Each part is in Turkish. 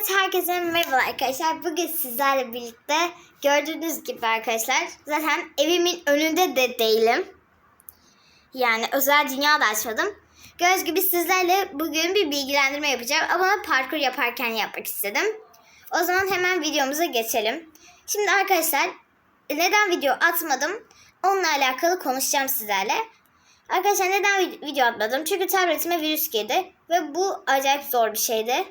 Evet herkese merhaba arkadaşlar. Bugün sizlerle birlikte gördüğünüz gibi arkadaşlar zaten evimin önünde de değilim. Yani özel dünya da açmadım. Gördüğünüz gibi sizlerle bugün bir bilgilendirme yapacağım ama parkur yaparken yapmak istedim. O zaman hemen videomuza geçelim. Şimdi arkadaşlar neden video atmadım onunla alakalı konuşacağım sizlerle. Arkadaşlar neden vid- video atmadım? Çünkü tabletime virüs girdi ve bu acayip zor bir şeydi.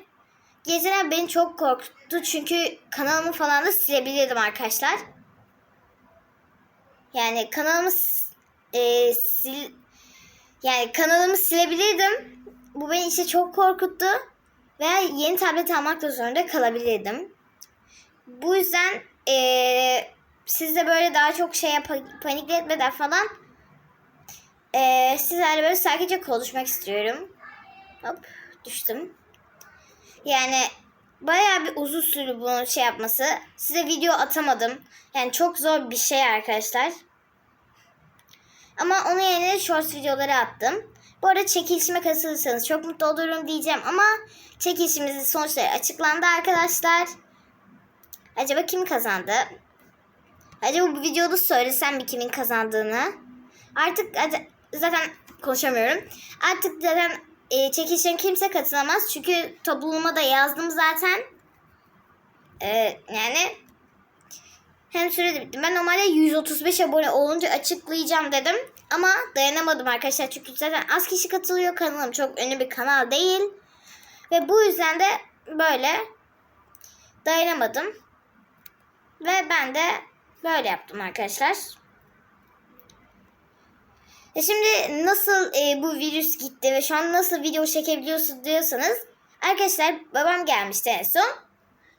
Geziler beni çok korkuttu çünkü kanalımı falan da silebilirdim arkadaşlar. Yani kanalımı e, sil yani kanalımı silebilirdim. Bu beni işte çok korkuttu. Veya yeni tablet almak da zorunda kalabilirdim. Bu yüzden e, siz de böyle daha çok şey yap- panikletmeden falan e, sizlerle böyle sakince konuşmak istiyorum. Hop düştüm. Yani bayağı bir uzun sürdü bunun şey yapması. Size video atamadım. Yani çok zor bir şey arkadaşlar. Ama onun yerine shorts videoları attım. Bu arada çekilişime katılırsanız çok mutlu olurum diyeceğim ama çekilişimizin sonuçları açıklandı arkadaşlar. Acaba kim kazandı? Acaba bu videoda söylesem mi kimin kazandığını? Artık zaten konuşamıyorum. Artık zaten e, çekilişe kimse katılamaz. Çünkü topluluğuma da yazdım zaten. E, yani hem süre de bitti. Ben normalde 135 abone olunca açıklayacağım dedim. Ama dayanamadım arkadaşlar. Çünkü zaten az kişi katılıyor. Kanalım çok ünlü bir kanal değil. Ve bu yüzden de böyle dayanamadım. Ve ben de böyle yaptım arkadaşlar. E şimdi nasıl e, bu virüs gitti ve şu an nasıl video çekebiliyorsunuz diyorsanız arkadaşlar babam gelmişti en son.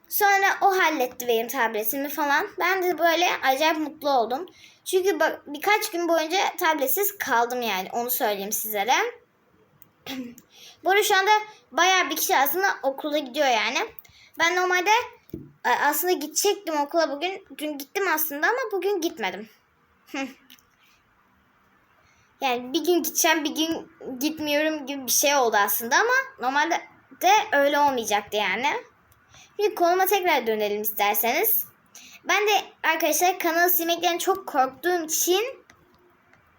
Sonra o halletti benim tabletimi falan. Ben de böyle acayip mutlu oldum. Çünkü bak, birkaç gün boyunca tabletsiz kaldım yani onu söyleyeyim sizlere. Arada şu anda bayağı bir kişi aslında okula gidiyor yani. Ben normalde e, aslında gidecektim okula bugün. Dün gittim aslında ama bugün gitmedim. Yani bir gün gideceğim bir gün gitmiyorum gibi bir şey oldu aslında ama normalde de öyle olmayacaktı yani. Şimdi konuma tekrar dönelim isterseniz. Ben de arkadaşlar kanalı silmekten çok korktuğum için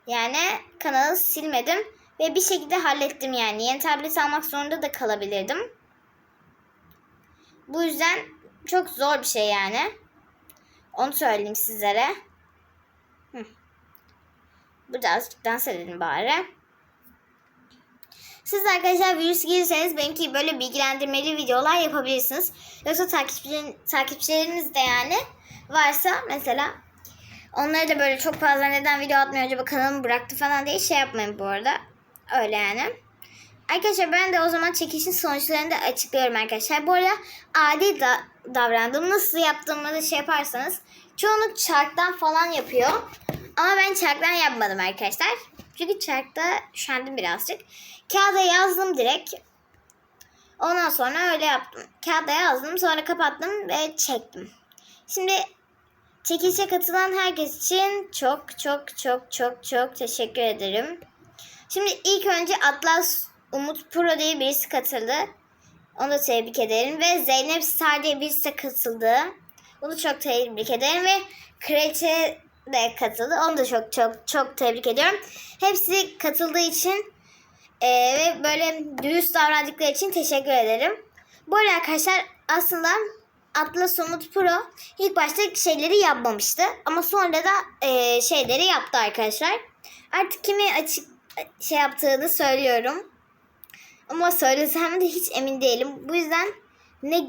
yani kanalı silmedim ve bir şekilde hallettim yani. Yeni tablet almak zorunda da kalabilirdim. Bu yüzden çok zor bir şey yani. Onu söyleyeyim sizlere. Azıcık dans edelim bari. Siz arkadaşlar virüs girirseniz benimki böyle bilgilendirmeli videolar yapabilirsiniz. Yoksa takipçilerin, takipçileriniz de yani varsa mesela onları da böyle çok fazla neden video atmıyor acaba kanalımı bıraktı falan diye şey yapmayın bu arada. Öyle yani. Arkadaşlar ben de o zaman çekişin sonuçlarını da açıklıyorum arkadaşlar. Bu arada adi da davrandım. Nasıl yaptığımı da şey yaparsanız çoğunluk çarktan falan yapıyor. Ama ben çarktan yapmadım arkadaşlar. Çünkü çarkta üşendim birazcık. Kağıda yazdım direkt. Ondan sonra öyle yaptım. Kağıda yazdım sonra kapattım ve çektim. Şimdi çekilişe katılan herkes için çok çok çok çok çok teşekkür ederim. Şimdi ilk önce Atlas Umut Pro diye birisi katıldı. Onu da tebrik ederim. Ve Zeynep Star diye birisi de katıldı. Onu çok tebrik ederim. Ve Kraliçe de katıldı. Onu da çok çok çok tebrik ediyorum. Hepsi katıldığı için e, ve böyle dürüst davrandıkları için teşekkür ederim. Bu arada arkadaşlar aslında Atlas Umut Pro ilk başta şeyleri yapmamıştı. Ama sonra da e, şeyleri yaptı arkadaşlar. Artık kimi açık şey yaptığını söylüyorum. Ama söylesem de hiç emin değilim. Bu yüzden ne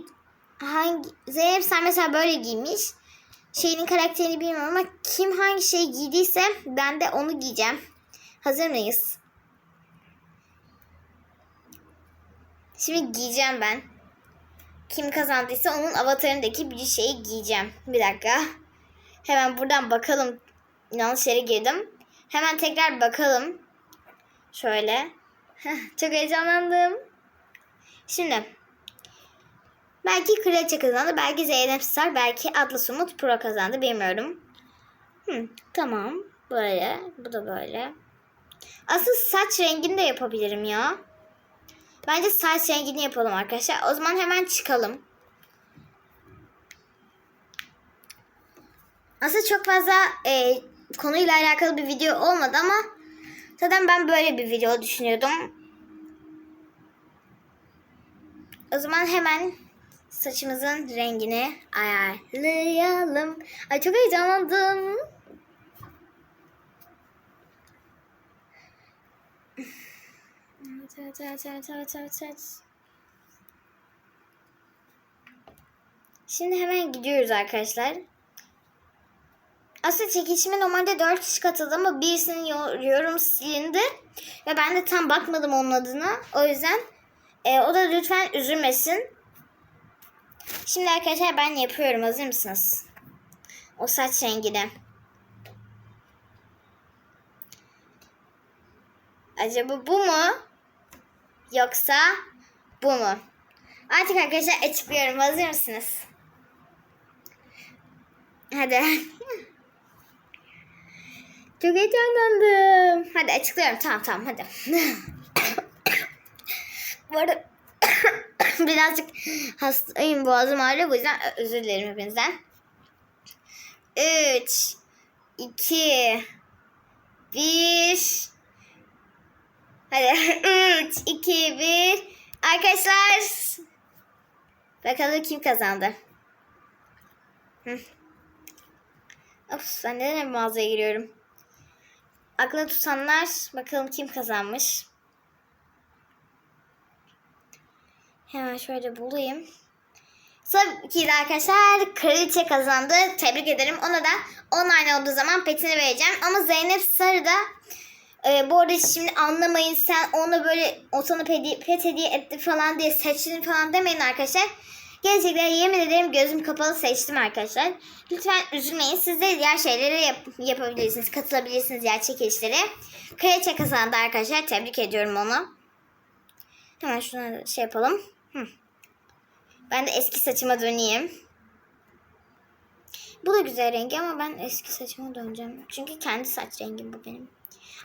hangi Zeynep sen mesela böyle giymiş. Şeyinin karakterini bilmiyorum ama kim hangi şeyi giydiyse ben de onu giyeceğim. Hazır mıyız? Şimdi giyeceğim ben. Kim kazandıysa onun avatarındaki bir şeyi giyeceğim. Bir dakika. Hemen buradan bakalım. Yanlış yere girdim. Hemen tekrar bakalım. Şöyle. Çok heyecanlandım. Şimdi. Belki Kraliçe kazandı. Belki Zeynep Sar. Belki Atlas Umut Pro kazandı. Bilmiyorum. Hı, tamam. Böyle. Bu da böyle. Asıl saç rengini de yapabilirim ya. Bence saç rengini yapalım arkadaşlar. O zaman hemen çıkalım. Aslında çok fazla e, konuyla alakalı bir video olmadı ama zaten ben böyle bir video düşünüyordum. O zaman hemen saçımızın rengini ayarlayalım. Ay çok heyecanlandım. Evet, evet, evet, evet, evet, evet. Şimdi hemen gidiyoruz arkadaşlar. Aslında çekişime normalde 4 kişi katıldı ama birisinin yo- yorum silindi. Ve ben de tam bakmadım onun adına. O yüzden e, o da lütfen üzülmesin. Şimdi arkadaşlar ben yapıyorum. Hazır mısınız? O saç rengini. Acaba bu mu? Yoksa bu mu? Artık arkadaşlar açıklıyorum. Hazır mısınız? Hadi. Çok heyecanlandım. Hadi açıklıyorum. Tamam tamam hadi. Bu arada birazcık hastayım. Boğazım ağrıyor. Bu yüzden özür dilerim hepinizden. 3 2 1 Hadi 3 2 1 Arkadaşlar Bakalım kim kazandı. Hı. Of ben neden mağazaya giriyorum? Aklını tutanlar bakalım kim kazanmış. Hemen şöyle bulayım. Tabii ki arkadaşlar kraliçe kazandı. Tebrik ederim. Ona da online olduğu zaman petini vereceğim. Ama Zeynep Sarı da e, bu arada şimdi anlamayın sen ona böyle o pedi, pet hediye etti falan diye seçtin falan demeyin arkadaşlar. Gerçekten yemin ederim gözüm kapalı seçtim arkadaşlar. Lütfen üzülmeyin. Siz de diğer şeyleri yap- yapabilirsiniz. Katılabilirsiniz diğer çekilişlere. Kraliçe kazandı arkadaşlar. Tebrik ediyorum onu. Hemen şuna şey yapalım. Ben de eski saçıma döneyim. Bu da güzel rengi ama ben eski saçıma döneceğim. Çünkü kendi saç rengim bu benim.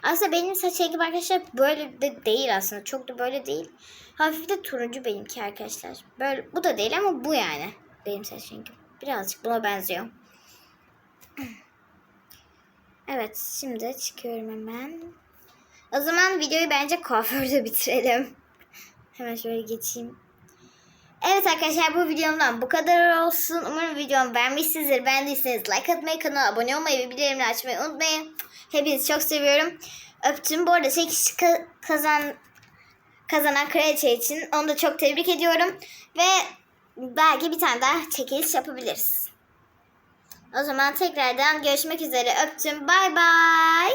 Aslında benim saç rengim arkadaşlar böyle de değil aslında. Çok da böyle değil. Hafif de turuncu benimki arkadaşlar. Böyle bu da değil ama bu yani benim saç rengim. Birazcık buna benziyor. Evet şimdi çıkıyorum hemen. O zaman videoyu bence kuaförde bitirelim. Hemen şöyle geçeyim. Evet arkadaşlar bu videomdan bu kadar olsun. Umarım videomu beğenmişsinizdir. Beğendiyseniz like atmayı, kanala abone olmayı ve bildirimleri açmayı unutmayın. Hepinizi çok seviyorum. Öptüm. Bu arada 8 kişi ka- kazan kazanan kraliçe için onu da çok tebrik ediyorum. Ve belki bir tane daha çekiliş yapabiliriz. O zaman tekrardan görüşmek üzere. Öptüm. Bay bay.